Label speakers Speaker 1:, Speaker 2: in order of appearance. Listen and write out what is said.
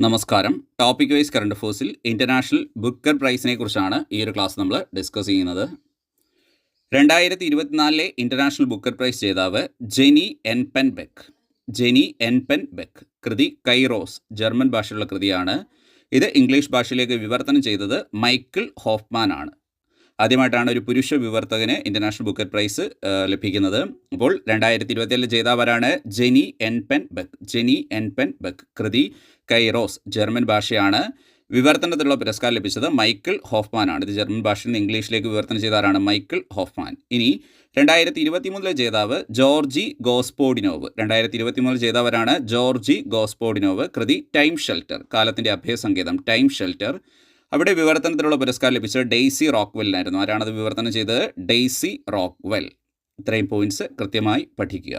Speaker 1: നമസ്കാരം. Topic wise current അഫേഴ്സിൽ international Booker പ്രൈസിനെ കുറിച്ചാണ് ഈ ഒരു ക്ലാസ് നമ്മൾ ഡിസ്കസ് ചെയ്യുന്നത്. രണ്ടായിരത്തി ഇരുപത്തിനാലിലെ ഇന്റർനാഷണൽ ബുക്കർ പ്രൈസ് ജേതാവ് Jenny Erpenbeck Jenny Erpenbeck കൃതി കൈറോസ് ജർമ്മൻ ഭാഷയിലുള്ള കൃതിയാണ്. ഇത് ഇംഗ്ലീഷ് ഭാഷയിലേക്ക് വിവർത്തനം ചെയ്തത് മൈക്കിൾ ഹോഫ്മാൻ ആണ്. ആദ്യമായിട്ടാണ് ഒരു പുരുഷ വിവർത്തകന് ഇന്റർനാഷണൽ ബുക്കർ പ്രൈസ് ലഭിക്കുന്നത്. അപ്പോൾ രണ്ടായിരത്തി ഇരുപത്തിയേഴിലെ ജേതാവരാണ് Jenny Erpenbeck Jenny Erpenbeck കൃതി കൈറോസ് ജർമ്മൻ ഭാഷയാണ്. വിവർത്തനത്തിലുള്ള പുരസ്കാരം ലഭിച്ചത് മൈക്കിൾ ഹോഫ്മാൻ ആണ് ഇത് ജർമ്മൻ ഭാഷയിൽ നിന്ന് ഇംഗ്ലീഷിലേക്ക് വിവർത്തനം ചെയ്ത ആരാണ് മൈക്കിൾ ഹോഫ്മാൻ. ഇനി രണ്ടായിരത്തി ഇരുപത്തി മൂന്നിലെ ജേതാവ് ജോർജി ഗോസ്പോഡിനോവ്. രണ്ടായിരത്തി ഇരുപത്തി മൂന്നിൽ ജേതാവരാണ് ജോർജി ഗോസ്പോഡിനോവ്. കൃതി ടൈം ഷെൽട്ടർ കാലത്തിന്റെ അഭയസങ്കേതം ടൈം ഷെൽട്ടർ. അവിടെ വിവർത്തനത്തിലുള്ള പുരസ്കാരം ലഭിച്ചത് ഡെയ്സി റോക്ക്വെല്ലിനായിരുന്നു ആരാണത് വിവർത്തനം ചെയ്തത്? ഡെയ്സി റോക്ക്വെൽ ഇത്രയും പോയിന്റ്സ് കൃത്യമായി പഠിക്കുക.